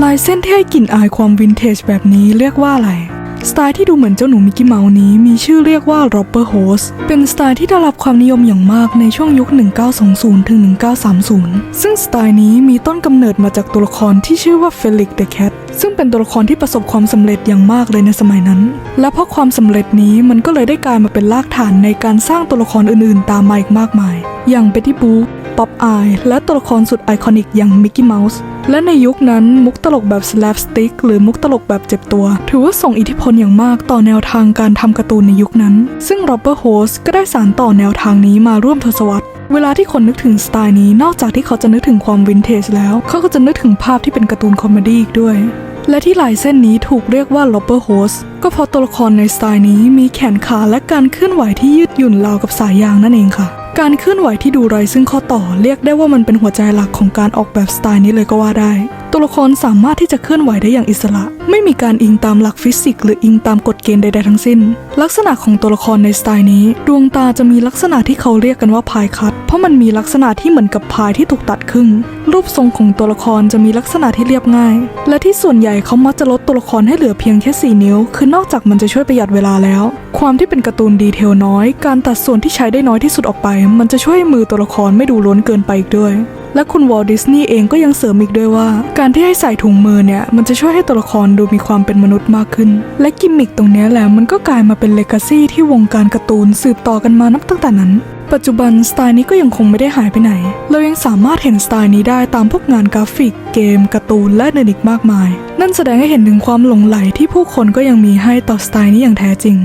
ลายเส้นที่ให้กลิ่นอายความวินเทจแบบนี้เรียกว่าอะไร สไตล์ที่ดูเหมือนเจ้าหนูมิกกี้เมาส์นี้มีชื่อเรียกว่า Robber Hose เป็นสไตล์ที่ได้รับความนิยมอย่างมากในช่วงยุค 1920 ถึง 1930 ซึ่งสไตล์นี้มีต้นกำเนิดมาจากตัวละครที่ชื่อว่า Felix the Cat ซึ่งเป็นตัวละครที่ประสบความสำเร็จอย่างมากเลยในสมัยนั้น และเพราะความสำเร็จนี้มันก็เลยได้กลายมาเป็นรากฐานในการสร้างตัวละครอื่นๆ ตามมาอีกมากมาย อย่าง Betty Boop ป๊อปอาย และตัวละครสุดไอคอนิกอย่างมิกกี้เมาส์ และในยุคนั้นมุกตลกแบบ slapstick หรือมุกตลกแบบเจ็บตัว ถือว่าส่งอิทธิพลอย่างมากต่อแนวทางการทำการ์ตูนในยุคนั้น ซึ่ง Robert Hose ก็ได้สานต่อแนวทางนี้มาร่วมทศวรรษเวลาที่คนนึกถึงสไตล์นี้นอกจากที่เขาจะนึกถึงความวินเทจแล้ว เขาก็จะนึกถึงภาพที่เป็นการ์ตูนคอมเมดี้อีกด้วย และที่ลายเส้นนี้ถูกเรียกว่า Robber Hose ก็เพราะตัวละครในสไตล์นี้มีแขนขาและการเคลื่อนไหวที่ยืดหยุ่นราวกับสายยางนั่นเองค่ะ การเคลื่อนไหวที่ดูไร้ซึ่งข้อต่อเรียกได้ว่ามันเป็นหัวใจหลักของการออกแบบสไตล์นี้เลยก็ว่าได้ ตัวละครสามารถที่จะเคลื่อนไหวได้อย่างอิสระ ไม่มีการอิงตามหลักฟิสิกส์หรืออิงตามกฎเกณฑ์ใดๆทั้งสิ้น ลักษณะของตัวละครในสไตล์นี้ ดวงตาจะมีลักษณะที่เขาเรียกกันว่าพายคัตเพราะมันมีลักษณะที่เหมือนกับพายที่ถูกตัดครึ่ง รูปทรงของตัวละครจะมีลักษณะที่เรียบง่าย และที่ส่วนใหญ่เขามักจะลดตัวละครให้เหลือเพียงแค่ 4 นิ้ว คือนอกจากมันจะช่วยประหยัดเวลาแล้ว ความที่เป็นการ์ตูนดีเทลน้อย การตัดส่วนที่ใช้ได้น้อยที่สุดออกไป มันจะช่วยให้มือตัวละครไม่ดูล้นเกินไปอีกด้วย และคุณวอลดิสนีย์เองก็ยังเสริมอีกด้วยว่า การที่ให้ใส่ถุงมือเนี่ย มันจะช่วยให้ตัวละครดูมีความเป็นมนุษย์มากขึ้น และกิมมิคตรงนี้แหละมันก็กลายมาเป็นเลกาซีที่วงการการ์ตูนสืบต่อกันมานับตั้งแต่นั้นปัจจุบันสไตล์นี้ก็ยังคงไม่ได้หายไปไหน เรายังสามารถเห็นสไตล์นี้ได้ตามพวกงานกราฟิก เกมการ์ตูนและเนอีกมากมาย นั่นแสดงให้เห็นถึงความหลงใหลที่ผู้คนก็ยังมีให้ต่อสไตล์นี้อย่างแท้จริง